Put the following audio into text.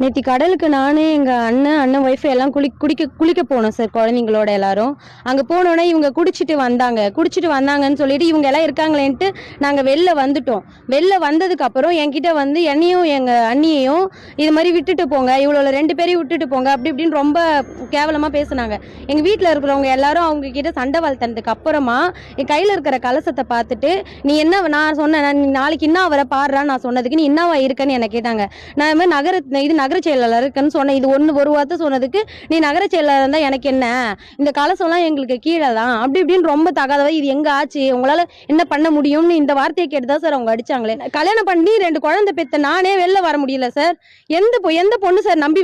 நேற்று கடலுக்கு நான் எங்கள் அண்ணன் அண்ணன் ஒய்ஃபை எல்லாம் குளி குடிக்க குளிக்க போனோம் சார் குழந்தைங்களோட எல்லாரும். அங்கே போனோன்னே இவங்க குடிச்சிட்டு வந்தாங்க. குடிச்சிட்டு வந்தாங்கன்னு சொல்லிட்டு இவங்க எல்லாம் இருக்காங்களேன்ட்டு நாங்கள் வெளில வந்துட்டோம். வெளில வந்ததுக்கப்புறம் என்கிட்ட வந்து என்னையும் எங்கள் அண்ணியையும் இது மாதிரி விட்டுட்டு போங்க இவ்வளோ ரெண்டு பேரையும் விட்டுட்டு போங்க அப்படி இப்படின்னு ரொம்ப கேவலமாக பேசுனாங்க. எங்கள் வீட்டில் இருக்கிறவங்க எல்லாரும் அவங்க கிட்ட சண்டை வளர்த்தனதுக்கு அப்புறமா என் கையில் இருக்கிற கலசத்தை பார்த்துட்டு நீ என்ன நான் சொன்னேன் நீ நாளைக்கு இன்னும் அவரை பாடுறான்னு நான் சொன்னதுக்கு நீ என்னவா இருக்கன்னு என்னை கேட்டாங்க. நான் இது மாதிரி நகர இது நகர செயலாளர் இருக்குன்னு சொன்னேன். இது ஒன்று ஒரு வார்த்தை சொன்னதுக்கு நீ நகர செயலாளர் இருந்தா எனக்கு என்ன? இந்த கலசம்லாம் எங்களுக்கு கீழே தான். அப்படி இப்படின்னு ரொம்ப தகாதவ இது எங்க ஆச்சு? உங்களால என்ன பண்ண முடியும்னு இந்த வார்த்தையை கேட்டுதான் சார் அவங்க அடிச்சாங்களே. கல்யாணம் பண்ணி ரெண்டு குழந்தை பெத்த நானே வெளில வர முடியல சார். எந்த பொ- எந்த பொண்ணு சார் நம்பி